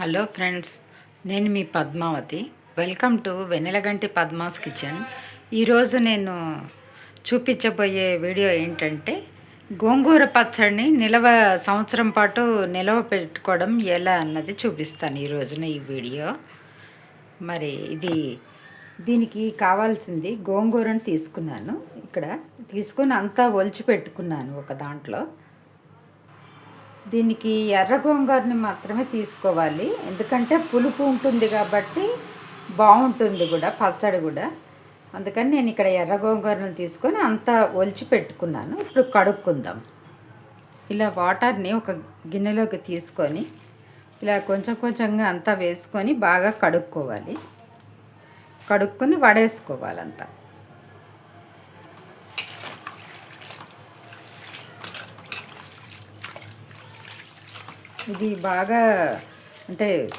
Hello friends నేను మీ Padmavathi. Welcome to Vennelaganti Padma's kitchen. ఈరోజు నేను చూపించబోయే వీడియో ఏంటంటే గోంగూర పచ్చడిని నిలవ సంవత్సరం పాటు నిలవ పెట్టుకోవడం ఎలా అన్నది చూపిస్తాను ఈ రోజున ఈ వీడియో. మరి ఇది దీనికి కావాల్సింది గోంగూరను తీసుకున్నాను. ఇక్కడ తీసుకొని అంతా ఒలిచి పెట్టుకున్నాను ఒక దాంట్లో. దీనికి ఎర్ర గోంగూరని మాత్రమే తీసుకోవాలి. ఎందుకంటే పులుపు ఉంటుంది కాబట్టి బాగుంటుంది కూడా పచ్చడి కూడా. అందుకని నేను ఇక్కడ ఎర్ర గోంగూరను తీసుకొని అంతా ఒలిచి పెట్టుకున్నాను. ఇప్పుడు కడుక్కుందాం. ఇలా వాటర్ని ఒక గిన్నెలోకి తీసుకొని ఇలా కొంచెం కొంచెంగా అంతా వేసుకొని బాగా కడుక్కోవాలి. కడుక్కొని వడేసుకోవాలంతా. ఇది బాగా అంటే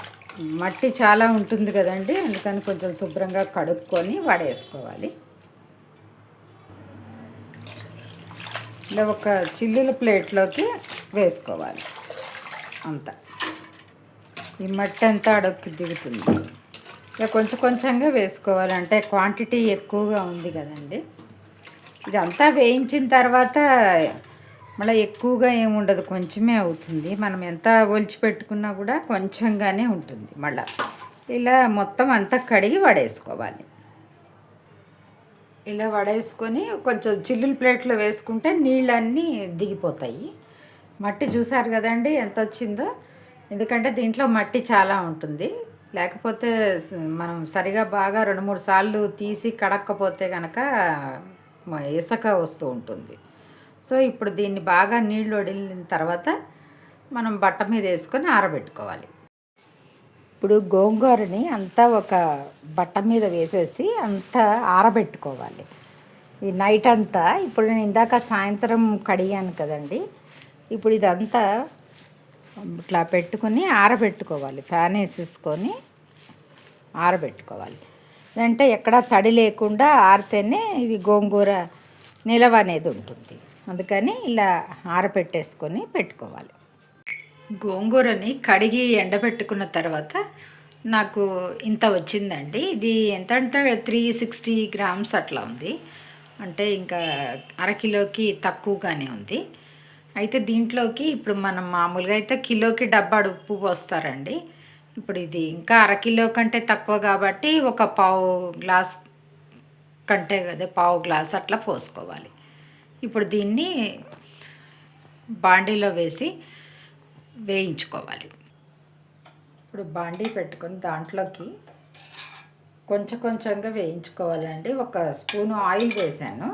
మట్టి చాలా ఉంటుంది కదండి అందుకని కొంచెం శుభ్రంగా కడుక్కొని వడేసుకోవాలి. ఇలా ఒక చిల్లుల ప్లేట్లోకి వేసుకోవాలి. అంత. ఈ మట్టి అంతా అడొక్కి దిగుతుంది. ఇక కొంచెం కొంచెంగా వేసుకోవాలి. అంటే క్వాంటిటీ ఎక్కువగా ఉంది కదండి. ఇదంతా వేయించిన తర్వాత మళ్ళీ ఎక్కువగా ఏముండదు కొంచెమే అవుతుంది. మనం ఎంత ఒలిచి పెట్టుకున్నా కూడా కొంచెంగానే ఉంటుంది మళ్ళీ. ఇలా మొత్తం అంతా కడిగి వడేసుకోవాలి. ఇలా వడేసుకొని కొంచెం చిల్లుల ప్లేట్లో వేసుకుంటే నీళ్ళన్నీ దిగిపోతాయి. మట్టి చూసారు కదండి ఎంత వచ్చిందో? ఎందుకంటే దీంట్లో మట్టి చాలా ఉంటుంది. లేకపోతే మనం సరిగా బాగా రెండు మూడు సార్లు తీసి కడక్కపోతే కనుక ఇసుక వస్తూ ఉంటుంది. సో ఇప్పుడు దీన్ని బాగా నీళ్ళు వడిలిన తర్వాత మనం బట్ట మీద వేసుకొని ఆరబెట్టుకోవాలి. ఇప్పుడు గోంగూరని అంతా ఒక బట్ట మీద వేసేసి అంతా ఆరబెట్టుకోవాలి. ఈ నైట్ అంతా ఇప్పుడు నేను ఇందాక సాయంత్రం కడిగాను కదండి. ఇప్పుడు ఇదంతా ఇట్లా పెట్టుకుని ఆరబెట్టుకోవాలి. ఫ్యాన్ వేసేసుకొని ఆరబెట్టుకోవాలి. అంటే ఎక్కడ తడి లేకుండా ఆరితేనే ఇది గోంగూర నిలవ అనేది ఉంటుంది. అందుకని ఇలా ఆరపెట్టేసుకొని పెట్టుకోవాలి. గోంగూరని కడిగి ఎండబెట్టుకున్న తర్వాత నాకు ఇంత వచ్చిందండి. ఇది ఎంత అంటే త్రీ సిక్స్టీ గ్రామ్స్ అట్లా ఉంది. అంటే ఇంకా అరకిలోకి తక్కువగానే ఉంది. అయితే దీంట్లోకి ఇప్పుడు మనం మామూలుగా అయితే కిలోకి డబ్బాడు ఉప్పు పోస్తారండి. ఇప్పుడు ఇది ఇంకా అరకిలో కంటే తక్కువ కాబట్టి ఒక పావు గ్లాస్ కంటే అదే పావు గ్లాస్ అట్లా పోసుకోవాలి. ఇప్పుడు దీన్ని బాండీలో వేసి వేయించుకోవాలి. ఇప్పుడు బాండీ పెట్టుకొని దాంట్లోకి కొంచెం కొంచెంగా వేయించుకోవాలండి. ఒక స్పూను ఆయిల్ వేసాను.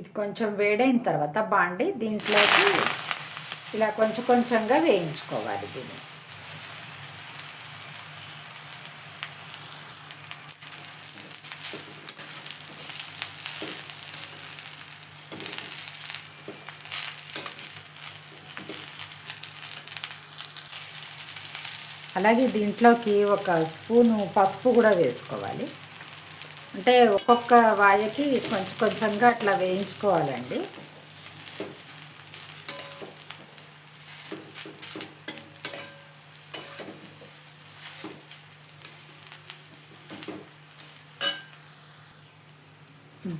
ఇది కొంచెం వేడైన తర్వాత బాండి దీంట్లోకి ఇలా కొంచెం కొంచెంగా వేయించుకోవాలి దీన్ని. అలాగే దీంట్లోకి ఒక స్పూను పసుపు కూడా వేసుకోవాలి. అంటే ఒక్కొక్క వాయకి కొంచెం కొంచెంగా అట్లా వేయించుకోవాలండి.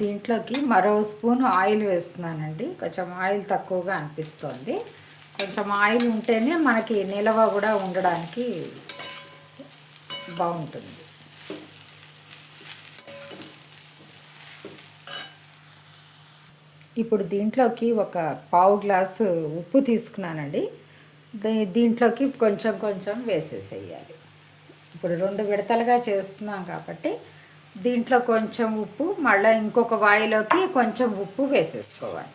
దీంట్లోకి మరో స్పూన్ ఆయిల్ వేస్తున్నానండి. కొంచెం ఆయిల్ తక్కువగా అనిపిస్తుంది. కొంచెం ఆయిల్ ఉంటేనే మనకి నిలవ కూడా ఉండడానికి బాగుంటుంది. ఇప్పుడు దీంట్లోకి ఒక పావు గ్లాసు ఉప్పు తీసుకున్నానండి. దీంట్లోకి కొంచెం కొంచెం వేసేసేయాలి. ఇప్పుడు రెండు విడతలుగా చేస్తున్నాం కాబట్టి దీంట్లో కొంచెం ఉప్పు మళ్ళీ ఇంకొక వాయిలోకి కొంచెం ఉప్పు వేసేసుకోవాలి.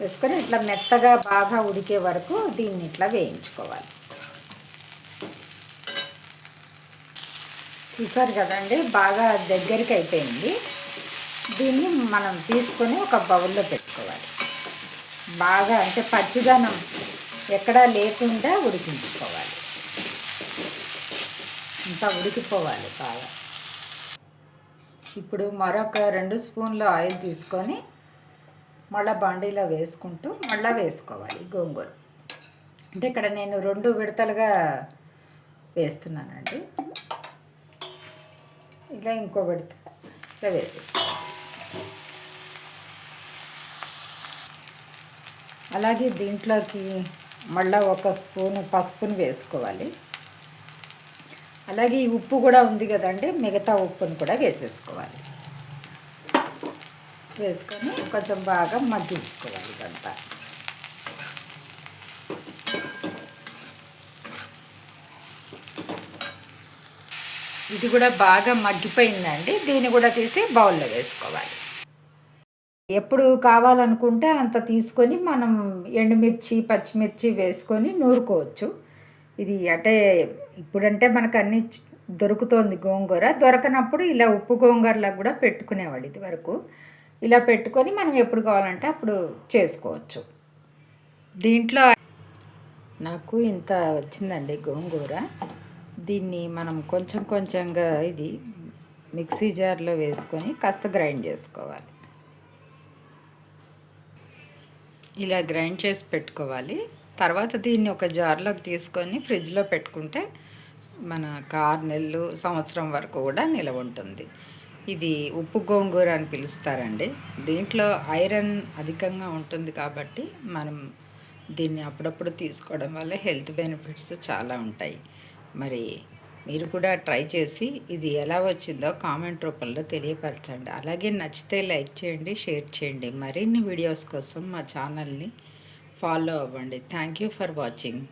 వేసుకొని ఇట్లా మెత్తగా బాగా ఉడికే వరకు దీన్ని ఇట్లా వేయించుకోవాలి. చూసారు కదండి? బాగా దగ్గరికి అయిపోయింది. దీన్ని మనం తీసుకొని ఒక బౌల్లో పెట్టుకోవాలి. బాగా అంటే పచ్చిదనం ఎక్కడా లేకుండా ఉడికించుకోవాలి. అంతా ఉడికిపోవాలి బాగా. ఇప్పుడు మరొక రెండు స్పూన్ల ఆయిల్ తీసుకొని మళ్ళీ బాండీలో వేసుకుంటూ మళ్ళీ వేసుకోవాలి గోంగూర. అంటే ఇక్కడ నేను రెండు విడతలుగా వేస్తున్నానండి. ఇలా ఇంకో విడత ఇలా వేసేస్తాను అలాగే దీంట్లోకి మళ్ళీ ఒక స్పూను పసుపుని వేసుకోవాలి. అలాగే ఈ ఉప్పు కూడా ఉంది కదండి మిగతా ఉప్పుని కూడా వేసేసుకోవాలి. వేసుకొని కొంచెం బాగా మగ్గించుకోవాలి ఇదంతా. ఇది కూడా బాగా మగ్గిపోయిందండి. దీన్ని కూడా తీసి బౌల్లో వేసుకోవాలి. ఎప్పుడు కావాలనుకుంటే అంత తీసుకొని మనం ఎండుమిర్చి పచ్చిమిర్చి వేసుకొని నూరుకోవచ్చు. ఇది అంటే ఇప్పుడంటే మనకు అన్ని దొరుకుతోంది గోంగూర. దొరకనప్పుడు ఇలా ఉప్పు గోంగూరలా కూడా పెట్టుకునేవాళ్ళు ఇది వరకు ఇలా పెట్టుకొని మనం ఎప్పుడు కావాలంటే అప్పుడు చేసుకోవచ్చు. దీంట్లో నాకు ఇంత వచ్చిందండి గోంగూర. దీన్ని మనం కొంచెం కొంచెంగా ఇది మిక్సీ జార్లో వేసుకొని కాస్త గ్రైండ్ చేసుకోవాలి. ఇలా గ్రైండ్ చేసి పెట్టుకోవాలి. తర్వాత దీన్ని ఒక జార్లోకి తీసుకొని ఫ్రిడ్జ్లో పెట్టుకుంటే మన ఆరు నెలలు సంవత్సరం వరకు కూడా నిలవ ఉంటుంది. ఇది ఉప్పు గోంగూర అని పిలుస్తారండి. దీంట్లో ఐరన్ అధికంగా ఉంటుంది కాబట్టి మనం దీన్ని అప్పుడప్పుడు తీసుకోవడం వల్ల హెల్త్ బెనిఫిట్స్ చాలా ఉంటాయి. మరి మీరు కూడా ట్రై చేసి ఇది ఎలా వచ్చిందో కామెంట్ రూపంలో తెలియపరచండి. అలాగే నచ్చితే లైక్ చేయండి షేర్ చేయండి. మరిన్ని వీడియోస్ కోసం మా ఛానల్ని ఫాలో అవ్వండి. Thank you for watching.